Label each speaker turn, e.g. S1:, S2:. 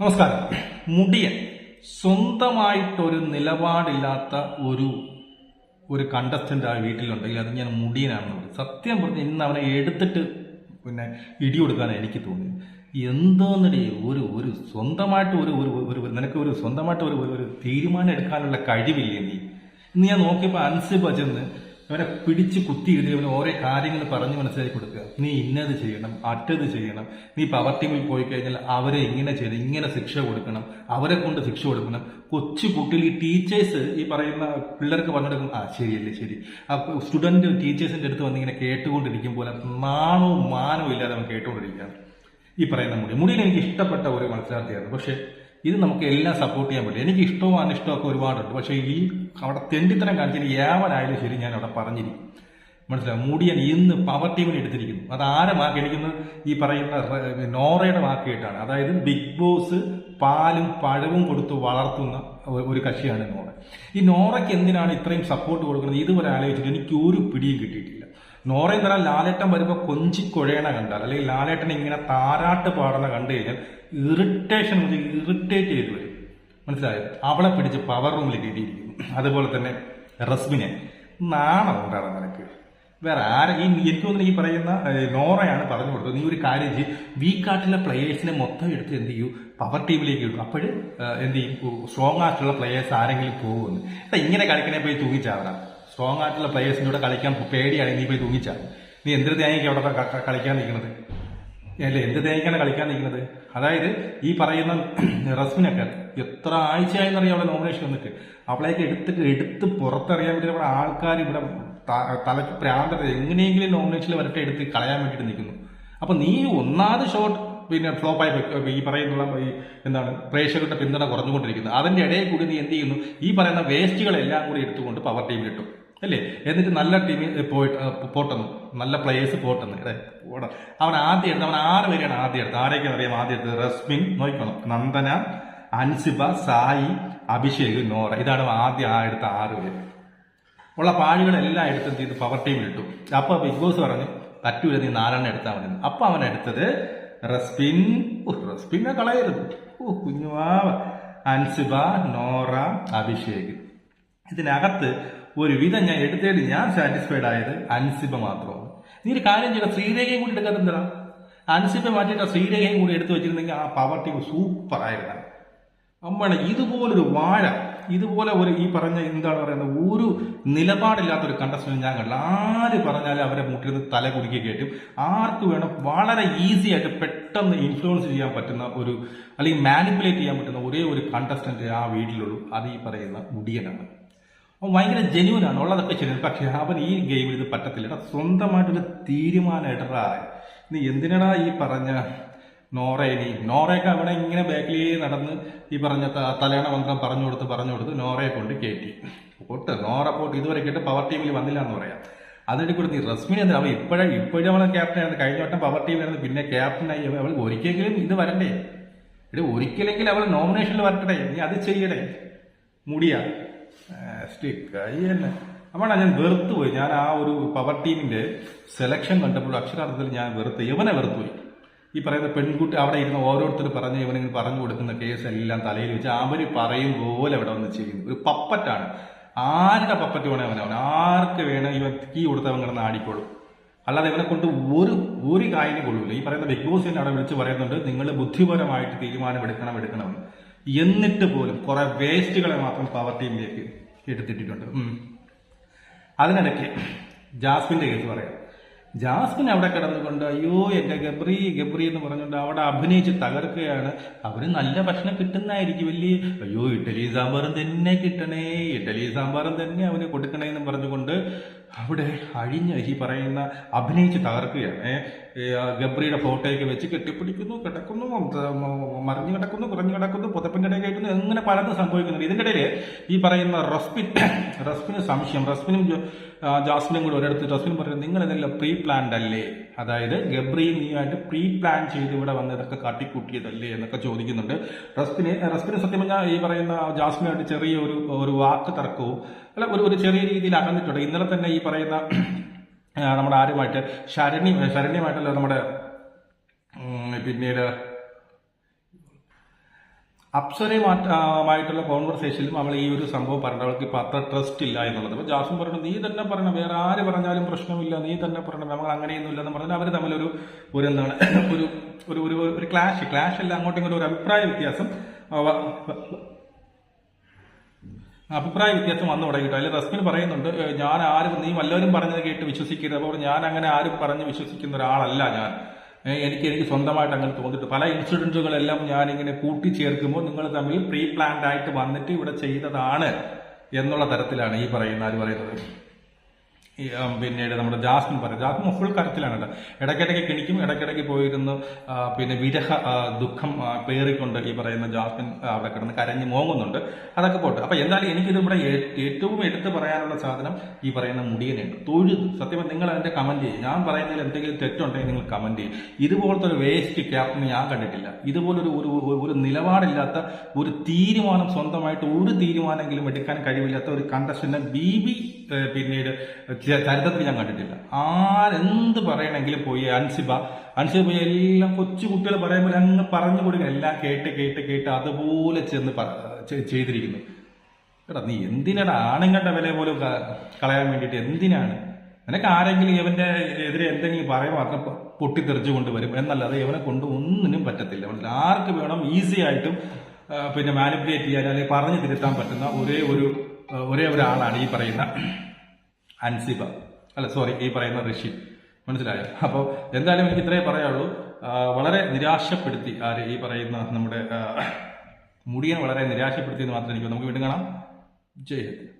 S1: നമസ്കാരം. മുടിയൻ സ്വന്തമായിട്ടൊരു നിലപാടില്ലാത്ത ഒരു ഒരു കണ്ടസ്റ്റന്റ് ആ വീട്ടിലുണ്ടെങ്കിൽ അത് ഞാൻ മുടിയനാണെന്ന് പറയും സത്യം പറഞ്ഞ് ഇന്ന് അവനെ എടുത്തിട്ട് പിന്നെ ഇടി കൊടുക്കാനാണ് എനിക്ക് തോന്നി എന്തോന്നടി ഒരു ഒരു സ്വന്തമായിട്ട് ഒരു ഒരു ഒരു നിനക്ക് ഒരു സ്വന്തമായിട്ട് ഒരു ഒരു- തീരുമാനം എടുക്കാനുള്ള കഴിവില്ലേ നീ? ഇന്ന് ഞാൻ നോക്കിയപ്പോൾ അൻസിബ ചെന്ന് അവനെ പിടിച്ച് കുത്തിയിരുത്തി അവന് ഓരോ കാര്യങ്ങൾ പറഞ്ഞ് മനസ്സിലാക്കി കൊടുക്കുക. നീ ഇന്നത് ചെയ്യണം അറ്റത് ചെയ്യണം. നീ പവർ ടീമിൽ പോയി കഴിഞ്ഞാൽ അവരെ ഇങ്ങനെ ചെയ്യണം ഇങ്ങനെ ശിക്ഷ കൊടുക്കണം അവരെ കൊണ്ട് ശിക്ഷ കൊടുക്കണം. കൊച്ചു കുട്ടികൾ ഈ ടീച്ചേഴ്സ് ഈ പറയുന്ന പിള്ളേർക്ക് പറഞ്ഞു കൊടുക്കും ആ ശരിയല്ലേ ശരി. ആ സ്റ്റുഡന്റ് ടീച്ചേഴ്സിന്റെ അടുത്ത് വന്ന് ഇങ്ങനെ കേട്ടുകൊണ്ടിരിക്കുമ്പോൾ നാണവും മാനവും ഇല്ലാതെ അവൻ കേട്ടുകൊണ്ടിരിക്കുകയാണ്. ഈ പറയുന്ന മുടി. മുടിയിൽ എനിക്ക് ഇഷ്ടപ്പെട്ട ഒരു മത്സരാർത്ഥിയായിരുന്നു. പക്ഷെ ഇത് നമുക്ക് എല്ലാം സപ്പോർട്ട് ചെയ്യാൻ പറ്റും. എനിക്ക് ഇഷ്ടവും അനിഷ്ടവും ഒക്കെ ഒരുപാടുണ്ട്. പക്ഷേ ഈ അവിടെ തെണ്ടിത്തരം കാണിച്ചിട്ട് ഏവനായാലും ശരി ഞാൻ അവിടെ പറഞ്ഞിരിക്കും. മനസ്സിലാവും മുടിയൻ ഇന്ന് പവർ ടീമിനെ എടുത്തിരിക്കുന്നു. അത് ആരെ വാക്ക് ഈ പറയുന്ന നോറയുടെ കേട്ടാണ്. അതായത് ബിഗ് ബോസ് പാലും പഴവും കൊടുത്ത് വളർത്തുന്ന ഒരു കക്ഷിയാണ് നോറ. ഈ നോറയ്ക്ക് എന്തിനാണ് ഇത്രയും സപ്പോർട്ട് കൊടുക്കുന്നത്? ഇതുവരെ ആലോചിച്ചിട്ട് എനിക്ക് ഒരു പിടിയും കിട്ടിയിട്ടില്ല. നോറയും തരാൻ ലാലേട്ടൻ വരുമ്പോൾ കൊഞ്ചി കുഴയണ കണ്ടാൽ അല്ലെങ്കിൽ ലാലേട്ടൻ ഇങ്ങനെ താരാട്ട് പാടണ കണ്ടു കഴിഞ്ഞാൽ ഇറിറ്റേഷൻ ഇറിറ്റേറ്റ് ചെയ്ത് വരും. മനസ്സിലായോ? അവളെ പിടിച്ച് പവർ റൂമിൽ കിട്ടിയിരിക്കുന്നു. അതുപോലെ തന്നെ റസ്മിനെ. നാണം ഉണ്ടാണ് നിനക്ക്? വേറെ ആരെ? ഈ എനിക്ക് തോന്നുന്നു ഈ പറയുന്ന നോറയാണ് പറഞ്ഞു കൊടുത്തത്. നീ ഒരു കാര്യം ചെയ്യും. വീക്കാട്ടിലെ പ്ലേയേഴ്സിനെ മൊത്തം എടുത്ത് എന്ത് ചെയ്യൂ? പവർ ടീമിലേക്ക് ഇടും. അപ്പോൾ എന്ത് ചെയ്യും? സ്ട്രോങ് ആയിട്ടുള്ള പ്ലേയേഴ്സ് ആരെങ്കിലും പോകുമെന്ന് ഇങ്ങനെ കളിക്കണേ പോയി തൂങ്ങിച്ചാവണം. സ്ട്രോങ് ആയിട്ടുള്ള പ്ലേയേഴ്സിന്റെ കൂടെ കളിക്കാൻ പേടിയാണ്. നീ പോയി തൂങ്ങിച്ച. നീ എന്തൊരു തേങ്ങയ്ക്ക് അവിടെ കളിക്കാൻ നിൽക്കുന്നത്? അല്ലേ? എന്ത് തേങ്ങയ്ക്കാണ് കളിക്കാൻ നിൽക്കുന്നത്? അതായത് ഈ പറയുന്ന റസ്മിനൊക്കെ എത്ര ആഴ്ചയായെന്നറിയാം അവിടെ നോമിനേഷൻ വന്നിട്ട്. അവളേക്ക് എടുത്ത് എടുത്ത് പുറത്തറിയാൻ വേണ്ടി നമ്മുടെ ആൾക്കാർ ഇവിടെ തലയ്ക്ക് പ്രാന്തത എങ്ങനെയെങ്കിലും നോമിനേഷനിൽ വരട്ടെ എടുത്ത് കളയാൻ വേണ്ടിയിട്ട് നിൽക്കുന്നു. അപ്പൊ നീ ഒന്നാമത് ഷോട്ട് പിന്നെ ഫ്ലോപ്പ് ആയി ഈ പറയുന്നുള്ള ഈ എന്താണ് പ്രേക്ഷകരുടെ പിന്തുണ കുറഞ്ഞുകൊണ്ടിരിക്കുന്നത് അതിന്റെ ഇടയിൽ കൂടി നീ എന്ത് ചെയ്യുന്നു? ഈ പറയുന്ന വേസ്റ്റുകളെല്ലാം കൂടി എടുത്തുകൊണ്ട് പവർ ടീമിലിട്ടു അല്ലേ? എന്നിട്ട് നല്ല ടീമിൽ പോയിട്ട് പോട്ടെന്ന്. നല്ല പ്ലേയേഴ്സ് പോട്ടെന്ന്. അല്ലേ പോടാ. അവൻ ആദ്യം എടുത്ത് അവൻ ആറ് പേരെയാണ് ആദ്യം എടുത്ത് ആരെയൊക്കെ അറിയാം? ആദ്യം എടുത്ത് റസ്മിൻ നോക്കണം നന്ദന അൻസിബ സായി അഭിഷേക് നോറ. ഇതാണ് ആദ്യം ആ എടുത്ത ആറ് പേര്. ഉള്ള പാഴുകളെല്ലാം എടുത്ത് എന്ത് ചെയ്ത്? പവർ ടീമിൽ ഇട്ടു. അപ്പൊ ബിഗ് ബോസ് പറഞ്ഞു പറ്റൂല നീ നാലെണ്ണം എടുത്താൽ മതി. അപ്പൊ അവൻ എടുത്തത് റസ്പിൻ റസ്പിനെ കളയരുത്. ഓ കുഞ്ഞുവാവ അൻസിബ നോറ അഭിഷേക്. ഇതിനകത്ത് ഒരുവിധം ഞാൻ എടുത്തേടി ഞാൻ സാറ്റിസ്ഫൈഡ് ആയത് അൻസിബ മാത്രമാണ്. നീ ഒരു കാര്യം ചെയ്യണം ശ്രീരേഖയും കൂടി എടുക്കാൻ എന്താ അൻസിബ മാറ്റിയിട്ട് ശ്രീരേഖയും കൂടി എടുത്തു വെച്ചിരുന്നെങ്കിൽ ആ പവർ ടീം സൂപ്പർ ആയിരുന്നു അമ്മയാണ് ഇതുപോലൊരു വാഴ ഇതുപോലെ ഒരു ഈ പറഞ്ഞ എന്താണ് പറയുന്നത് ഒരു നിലപാടില്ലാത്ത ഒരു ഞാൻ കണ്ടില്ല. ആര് പറഞ്ഞാലും അവരെ മുട്ടിൽ തല കുടുക്കി കയറ്റും ആർക്ക് വേണം വളരെ ഈസി ആയിട്ട് പെട്ടെന്ന് ഇൻഫ്ലുവൻസ് ചെയ്യാൻ പറ്റുന്ന ഒരു അല്ലെങ്കിൽ മാനിപ്പുലേറ്റ് ചെയ്യാൻ പറ്റുന്ന ഒരേ ഒരു കണ്ടസ്റ്റന്റ് ആ വീട്ടിലുള്ളൂ. അത് ഈ പറയുന്ന മുടിയനാണ് അവൻ ഭയങ്കര ജെന്യൂനാണ്. ഉള്ളതൊക്കെ ശരിയാണ് പക്ഷേ അവൻ ഈ ഗെയിമിൽ ഇത് പറ്റത്തില്ല. സ്വന്തമായിട്ടൊരു തീരുമാനം എടുടാ നീ എന്തിനടാ ഈ പറഞ്ഞ നോറേനി നോറയൊക്കെ അവിടെ ഇങ്ങനെ ബാക്കിൽ നടന്ന് ഈ പറഞ്ഞ തലയണ മന്ത്രം പറഞ്ഞു കൊടുത്ത് പറഞ്ഞു കൊടുത്ത് നോറയെ കൊണ്ട് കയറ്റി പോട്ട് നോറ പോട്ട് ഇതുവരെ കേട്ട് പവർ ടീമിൽ വന്നില്ല എന്ന് പറയാം. അതിന്റെ കൂടെ നീ റസ്മിനെ എന്താ അവൾ ഇപ്പോഴും ഇപ്പോഴും അവളെ ക്യാപ്റ്റനായിരുന്നു കഴിഞ്ഞ വട്ടം പവർ ടീമിലായിരുന്നു പിന്നെ ക്യാപ്റ്റനായി അവൾ ഒരിക്കലെങ്കിലും ഇത് വരണ്ടേ? ഒരിക്കലെങ്കിലും അവൾ നോമിനേഷനിൽ വരട്ടെ നീ അത് ചെയ്യണേ മുടിയാ. കൈ തന്നെ. അപ്പോഴാ ഞാൻ വെറുത്തു പോയി. ഞാൻ ആ ഒരു പവർ ടീമിന്റെ സെലക്ഷൻ കണ്ടപ്പോൾ അക്ഷരാർത്ഥത്തിൽ ഞാൻ വെറുത്ത് ഇവനെ വെറുത്തുപോയി ഈ പറയുന്ന പെൺകുട്ടി അവിടെ ഇരുന്ന് ഓരോരുത്തർ പറഞ്ഞ് ഇവനിങ്ങനെ പറഞ്ഞു കൊടുക്കുന്ന കേസ് എല്ലാം തലയിൽ വെച്ച് അവർ പറയും പോലെ അവിടെ വന്ന് ചെയ്യുന്നു. ഒരു പപ്പറ്റാണ് ആരുടെ പപ്പറ്റ് വേണേ അവൻ ആർക്ക് വേണം ഇവൻ കീ കൊടുത്തവൻ കിടന്ന് ആടിക്കോളും. അല്ലാതെ ഇവനെ കൊണ്ട് ഒരു ഒരു കാര്യം കൊള്ളൂല ഈ പറയുന്ന ബിഗ് ബോസ് തന്നെ അവിടെ വിളിച്ച് പറയുന്നുണ്ട് നിങ്ങൾ ബുദ്ധിപരമായിട്ട് തീരുമാനം എടുക്കണം എടുക്കണം എന്നിട്ട് പോലും കുറെ വേസ്റ്റുകളെ മാത്രം പവർ ടീമിലേക്ക് എടുത്തിട്ടിട്ടുണ്ട്. അതിനിടയ്ക്ക് ജാസ്മിന്റെ കേസ് പറയാം. ജാസ്മിൻ അവിടെ കിടന്നുകൊണ്ട് അയ്യോ എന്റെ ഗബ്രി ഗബ്രി എന്ന് പറഞ്ഞുകൊണ്ട് അവിടെ അഭിനയിച്ച് തകർക്കുകയാണ്. അവന് നല്ല ഭക്ഷണം കിട്ടുന്നതായിരിക്കും വലിയ അയ്യോ ഇഡലി സാമ്പാറും തന്നെ കിട്ടണേ ഇഡലി സാമ്പാറും തന്നെ അവന് കൊടുക്കണേ എന്ന് പറഞ്ഞുകൊണ്ട് അവിടെ അഴിഞ്ഞ ഈ പറയുന്ന അഭിനയിച്ച് തകർക്കുകയാണ്. ഗബ്രിയുടെ ഫോട്ടോയൊക്കെ വെച്ച് കെട്ടിപ്പിടിക്കുന്നു കിടക്കുന്നു മറിഞ്ഞു കിടക്കുന്നു കുറഞ്ഞു കിടക്കുന്നു പുതപ്പിന്റെ ഇടയിൽ കഴിക്കുന്നു എങ്ങനെ പലതും സംഭവിക്കുന്നുണ്ട്. ഇതിന്റെ ഇടയിൽ ഈ പറയുന്ന റസ്പിൻ റസ്പിന് സംശയം റസ്പിനും ജാസ്മിനും കൂടെ ഒരിടത്ത് റസ്പിൻ പറയുന്നത് നിങ്ങൾ ഇതെല്ലാം പ്രീ പ്ലാൻഡ് അല്ലേ? അതായത് ഗബ്രിയും നീയായിട്ട് പ്രീ പ്ലാൻ ചെയ്ത് ഇവിടെ വന്ന് ഇതൊക്കെ കാട്ടിക്കൂട്ടിയതല്ലേ എന്നൊക്കെ ചോദിക്കുന്നുണ്ട്. റസ്പിന് റസ്പിന് സത്യം പറഞ്ഞാൽ ഈ പറയുന്ന ജാസ്മിനായിട്ട് ചെറിയ ഒരു ഒരു വാക്ക് തർക്കവും അല്ല ഒരു ഒരു ചെറിയ രീതിയിൽ അകന്നിട്ടുണ്ട്. ഇന്നലെ തന്നെ ഈ പറയുന്ന നമ്മുടെ ആരുമായിട്ട് ശരണി ശരണ്യമായിട്ടല്ല നമ്മുടെ പിന്നീട് അപ്സരയുമായിട്ടുള്ള കോൺവെർസേഷനിലും അവൾ ഈ ഒരു സംഭവം പറഞ്ഞു അവൾക്ക് ഇപ്പൊ അത്ര ട്രസ്റ്റ് ഇല്ല എന്നുള്ളത്. അപ്പൊ ജാസും പറഞ്ഞു നീ തന്നെ പറയണം വേറെ ആര് പറഞ്ഞാലും പ്രശ്നമില്ല. നീ തന്നെ പറയണം നമ്മൾ അങ്ങനെയൊന്നും ഇല്ലെന്ന് പറഞ്ഞാൽ അവർ തമ്മിലൊരു ഒരു എന്താണ് ഒരു ഒരു ഒരു ക്ലാഷ് ക്ലാഷ് അല്ല അങ്ങോട്ടും ഇങ്ങോട്ടും ഒരു അഭിപ്രായ വ്യത്യാസം അഭിപ്രായ വ്യത്യാസം വന്നു തുടങ്ങിയിട്ട് അതിൽ റസ്മിൻ പറയുന്നുണ്ട് ഞാൻ ആരും നീ വല്ലവരും പറഞ്ഞത് കേട്ട് വിശ്വസിക്കരുത്. അപ്പോൾ ഞാൻ അങ്ങനെ ആരും പറഞ്ഞ് വിശ്വസിക്കുന്ന ഒരാളല്ല ഞാൻ. എനിക്ക് എനിക്ക് സ്വന്തമായിട്ട് അങ്ങനെ തോന്നിയിട്ട് പല ഇൻസിഡന്റുകളെല്ലാം ഞാൻ ഇങ്ങനെ കൂട്ടിച്ചേർക്കുമ്പോൾ നിങ്ങൾ തമ്മിൽ പ്രീ പ്ലാൻഡ് ആയിട്ട് വന്നിട്ട് ഇവിടെ ചെയ്തതാണ് എന്നുള്ള തരത്തിലാണ് ഈ പറയുന്ന ആര് പറയുന്നത്. പിന്നീട് നമ്മുടെ ജാസ്മിൻ പറയും. ജാസ്മിൻ ഫുൾ കരത്തിലാണ് കേട്ടോ. ഇടയ്ക്കിടയ്ക്ക് കിണിക്കും ഇടയ്ക്കിടയ്ക്ക് പോയിരുന്നു. പിന്നെ വിരഹ ദുഃഖം പേറിക്കൊണ്ട് ഈ പറയുന്ന ജാസ്മിൻ അവിടെ കിടന്ന് കരഞ്ഞ് മോങ്ങുന്നുണ്ട്. അതൊക്കെ പോട്ടെ. അപ്പൊ എന്തായാലും എനിക്കിത് ഇവിടെ ഏറ്റവും എടുത്തു പറയാനുള്ള സാധനം ഈ പറയുന്ന മുടിയനുണ്ട് തൊഴുത്. സത്യം നിങ്ങൾ അതിന്റെ കമന്റ് ചെയ്യും. ഞാൻ പറയുന്നതിൽ എന്തെങ്കിലും തെറ്റുണ്ടെങ്കിൽ നിങ്ങൾ കമന്റ് ചെയ്യും. ഇതുപോലത്തെ ഒരു വേസ്റ്റ് ക്യാപ്റ്റൻ ഞാൻ കണ്ടിട്ടില്ല. ഇതുപോലൊരു ഒരു ഒരു- നിലപാടില്ലാത്ത ഒരു തീരുമാനം സ്വന്തമായിട്ട് ഒരു തീരുമാനമെങ്കിലും എടുക്കാൻ കഴിവില്ലാത്ത ഒരു കണ്ടസ്റ്റന്റ് ബി ബി പിന്നീട് ചരിത്രത്തിൽ ഞാൻ കണ്ടിട്ടില്ല. ആരെന്ത് പറയണമെങ്കിലും പോയി അൻസിബ അൻസിബ എല്ലാം കൊച്ചു കുട്ടികൾ പറയുമ്പോൾ അങ്ങ് പറഞ്ഞു കൊടുക്കുക. എല്ലാം കേട്ട് കേട്ട് കേട്ട് അതുപോലെ ചെന്ന് ചെയ്തിരിക്കുന്നു. എടാ നീ എന്തിനാണ് ആണുങ്ങളുടെ വില പോലും കളയാൻ വേണ്ടിയിട്ട് എന്തിനാണ്? നിനക്ക് ആരെങ്കിലും ഇവന്റെ എതിരെ എന്തെങ്കിലും പറയുമ്പോൾ മാത്രം പൊ- പൊട്ടിത്തെറിച്ചു കൊണ്ടുവരും. എന്നല്ലാതെ ഇവനെ കൊണ്ട് ഒന്നിനും പറ്റത്തില്ല? ആർക്ക് വേണം ഈസി ആയിട്ടും പിന്നെ മാനിപ്പുലേറ്റ് ചെയ്യാൻ അല്ലെങ്കിൽ പറഞ്ഞു തിരുത്താൻ പറ്റുന്ന ഒരേ ഒരു ഒരേ ഒരാളാണ് ഈ പറയുന്ന അൻസിബ. അല്ല സോറി ഈ പറയുന്ന ഋഷി. മനസ്സിലായോ? അപ്പോൾ എന്തായാലും എനിക്ക് ഇത്രേ പറയാനുള്ളൂ. വളരെ നിരാശപ്പെടുത്തി ആര് ഈ പറയുന്ന നമ്മുടെ മുടിയെ മുടിയൻ വളരെ നിരാശപ്പെടുത്തി എന്ന് മാത്രമേ എനിക്ക് നമുക്ക് വീണ്ടും കാണാം. ജയ്